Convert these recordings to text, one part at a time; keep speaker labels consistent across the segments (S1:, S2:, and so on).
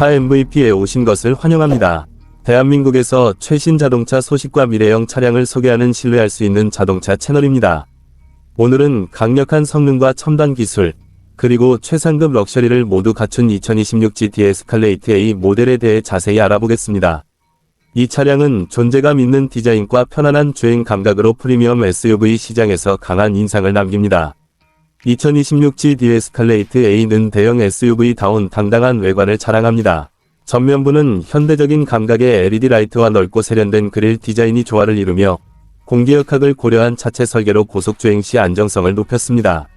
S1: 카 MVP에 오신 것을 환영합니다. 대한민국에서 최신 자동차 소식과 미래형 차량을 소개하는 신뢰할 수 있는 자동차 채널입니다. 오늘은 강력한 성능과 첨단 기술, 그리고 최상급 럭셔리를 모두 갖춘 2026 GT 에스칼레이트 A 모델에 대해 자세히 알아보겠습니다. 이 차량은 존재감 있는 디자인과 편안한 주행 감각으로 프리미엄 SUV 시장에서 강한 인상을 남깁니다. 2026 GT 에스칼레이트 A는 대형 SUV다운 당당한 외관을 자랑합니다. 전면부는 현대적인 감각의 LED 라이트와 넓고 세련된 그릴 디자인이 조화를 이루며 공기역학을 고려한 차체 설계로 고속주행 시 안정성을 높였습니다.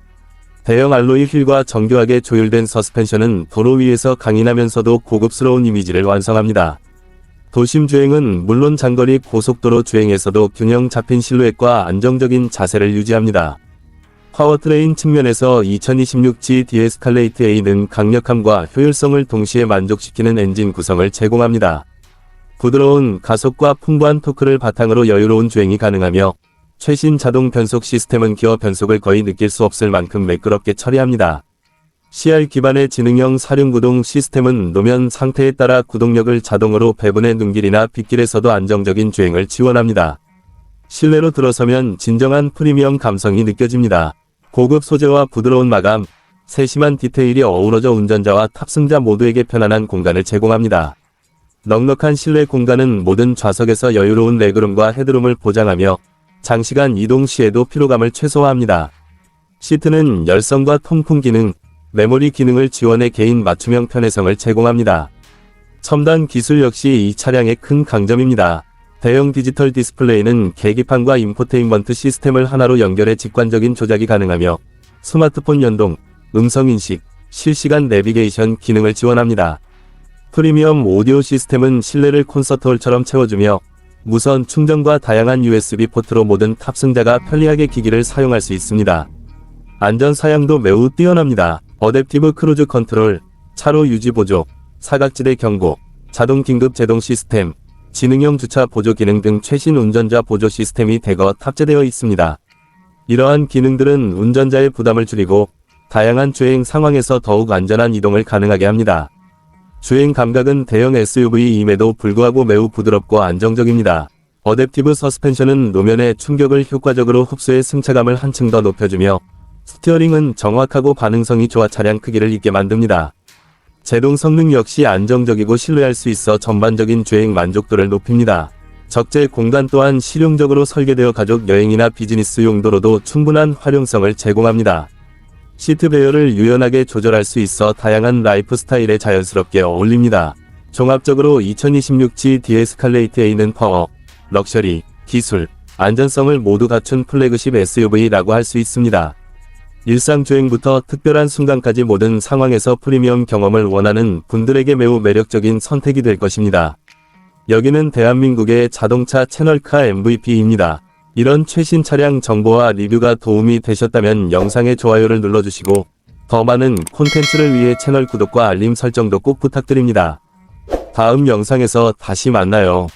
S1: 대형 알로이 휠과 정교하게 조율된 서스펜션은 도로 위에서 강인하면서도 고급스러운 이미지를 완성합니다. 도심 주행은 물론 장거리 고속도로 주행에서도 균형 잡힌 실루엣과 안정적인 자세를 유지합니다. 파워트레인 측면에서 2026 GT 에스칼레이트 A는 강력함과 효율성을 동시에 만족시키는 엔진 구성을 제공합니다. 부드러운 가속과 풍부한 토크를 바탕으로 여유로운 주행이 가능하며 최신 자동 변속 시스템은 기어 변속을 거의 느낄 수 없을 만큼 매끄럽게 처리합니다. CR 기반의 지능형 사륜 구동 시스템은 노면 상태에 따라 구동력을 자동으로 배분해 눈길이나 빗길에서도 안정적인 주행을 지원합니다. 실내로 들어서면 진정한 프리미엄 감성이 느껴집니다. 고급 소재와 부드러운 마감, 세심한 디테일이 어우러져 운전자와 탑승자 모두에게 편안한 공간을 제공합니다. 넉넉한 실내 공간은 모든 좌석에서 여유로운 레그룸과 헤드룸을 보장하며 장시간 이동 시에도 피로감을 최소화합니다. 시트는 열선과 통풍 기능, 메모리 기능을 지원해 개인 맞춤형 편의성을 제공합니다. 첨단 기술 역시 이 차량의 큰 강점입니다. 대형 디지털 디스플레이는 계기판과 인포테인먼트 시스템을 하나로 연결해 직관적인 조작이 가능하며 스마트폰 연동, 음성인식, 실시간 내비게이션 기능을 지원합니다. 프리미엄 오디오 시스템은 실내를 콘서트홀처럼 채워주며 무선 충전과 다양한 USB 포트로 모든 탑승자가 편리하게 기기를 사용할 수 있습니다. 안전 사양도 매우 뛰어납니다. 어댑티브 크루즈 컨트롤, 차로 유지 보조, 사각지대 경고, 자동 긴급 제동 시스템, 지능형 주차 보조 기능 등 최신 운전자 보조 시스템이 대거 탑재되어 있습니다. 이러한 기능들은 운전자의 부담을 줄이고 다양한 주행 상황에서 더욱 안전한 이동을 가능하게 합니다. 주행 감각은 대형 SUV임에도 불구하고 매우 부드럽고 안정적입니다. 어댑티브 서스펜션은 노면의 충격을 효과적으로 흡수해 승차감을 한층 더 높여주며 스티어링은 정확하고 반응성이 좋아 차량 크기를 있게 만듭니다. 제동 성능 역시 안정적이고 신뢰할 수 있어 전반적인 주행 만족도를 높입니다. 적재 공간 또한 실용적으로 설계되어 가족 여행이나 비즈니스 용도로도 충분한 활용성을 제공합니다. 시트 배열을 유연하게 조절할 수 있어 다양한 라이프 스타일에 자연스럽게 어울립니다. 종합적으로 2026 GT 에스칼레이트 A는 파워, 럭셔리, 기술, 안전성을 모두 갖춘 플래그십 SUV라고 할 수 있습니다. 일상 주행부터 특별한 순간까지 모든 상황에서 프리미엄 경험을 원하는 분들에게 매우 매력적인 선택이 될 것입니다. 여기는 대한민국의 자동차 채널카 MVP입니다. 이런 최신 차량 정보와 리뷰가 도움이 되셨다면 영상의 좋아요를 눌러주시고 더 많은 콘텐츠를 위해 채널 구독과 알림 설정도 꼭 부탁드립니다. 다음 영상에서 다시 만나요.